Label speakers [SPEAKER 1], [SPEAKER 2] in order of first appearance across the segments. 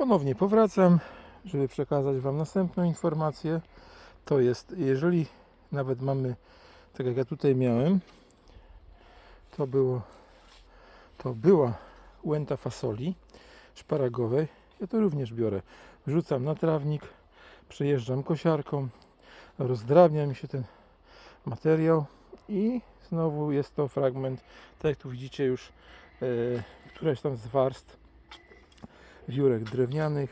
[SPEAKER 1] Ponownie powracam, żeby przekazać Wam następną informację. To jest, jeżeli nawet mamy, tak jak ja tutaj miałem, to było, to była łęta fasoli szparagowej. Ja to również biorę. Wrzucam na trawnik, przejeżdżam kosiarką, rozdrabnia mi się ten materiał i znowu jest to fragment, tak jak tu widzicie już, e, któraś tam z warstw wiórek drewnianych.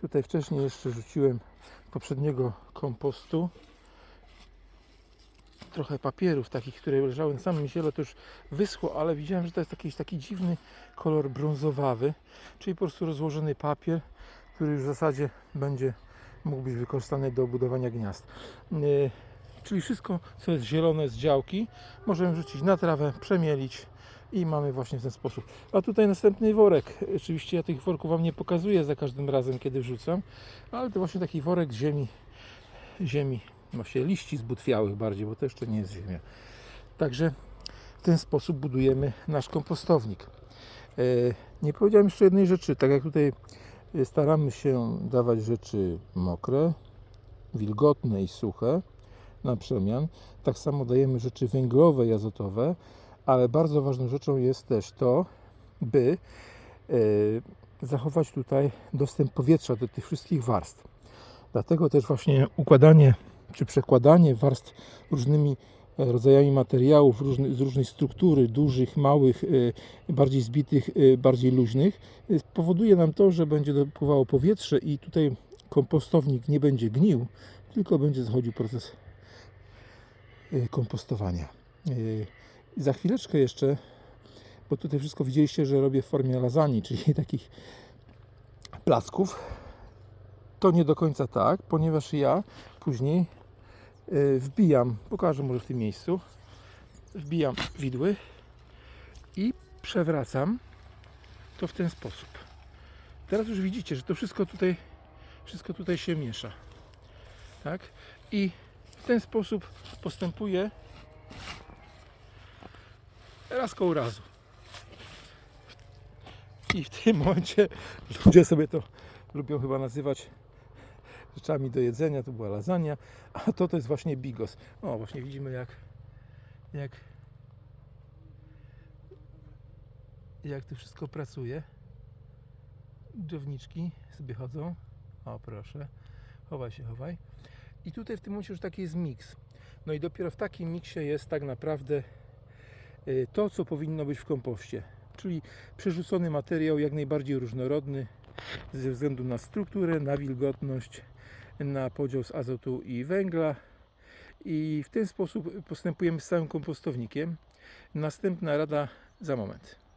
[SPEAKER 1] Tutaj wcześniej jeszcze rzuciłem poprzedniego kompostu. Trochę papierów takich, które leżały na samym ziele, to już wyschło, ale widziałem, że to jest jakiś taki dziwny kolor brązowawy, czyli po prostu rozłożony papier, który już w zasadzie będzie mógł być wykorzystany do budowania gniazd. Yy, Czyli wszystko, co jest zielone z działki, możemy wrzucić na trawę, przemielić i mamy właśnie w ten sposób. A tutaj następny worek. Oczywiście ja tych worków Wam nie pokazuję za każdym razem, kiedy wrzucam, ale to właśnie taki worek ziemi, ziemi, właśnie liści zbutwiałych bardziej, bo to jeszcze nie jest ziemia. Także w ten sposób budujemy nasz kompostownik. E, Nie powiedziałem jeszcze jednej rzeczy, tak jak tutaj e, staramy się dawać rzeczy mokre, wilgotne i suche na przemian, tak samo dajemy rzeczy węglowe i azotowe, ale bardzo ważną rzeczą jest też to, by e, zachować tutaj dostęp powietrza do tych wszystkich warstw. Dlatego też właśnie układanie czy przekładanie warstw różnymi e, rodzajami materiałów z różnej struktury, dużych, małych, e, bardziej zbitych, bardziej luźnych, powoduje nam to, że będzie dopływało powietrze i tutaj kompostownik nie będzie gnił, tylko będzie zachodził proces kompostowania. E, Za chwileczkę jeszcze, bo tutaj wszystko widzieliście, że robię w formie lasagne, czyli takich placków. To nie do końca tak, ponieważ ja później e, wbijam, pokażę może w tym miejscu, wbijam widły i przewracam to w ten sposób. Teraz już widzicie, że to wszystko tutaj, wszystko tutaj się miesza. Tak? I w ten sposób postępuję raz koło razu. I w tym momencie ludzie sobie to lubią chyba nazywać rzeczami do jedzenia. To była lasagna, a to to jest właśnie bigos. O, właśnie widzimy jak jak jak to wszystko pracuje. Drzewniczki sobie chodzą. O, proszę. Chowaj się, chowaj. I tutaj w tym momencie już taki jest miks. No i dopiero w takim miksie jest tak naprawdę to, co powinno być w kompoście. Czyli przerzucony materiał jak najbardziej różnorodny ze względu na strukturę, na wilgotność, na podział z azotu i węgla. I w ten sposób postępujemy z całym kompostownikiem. Następna rada za moment.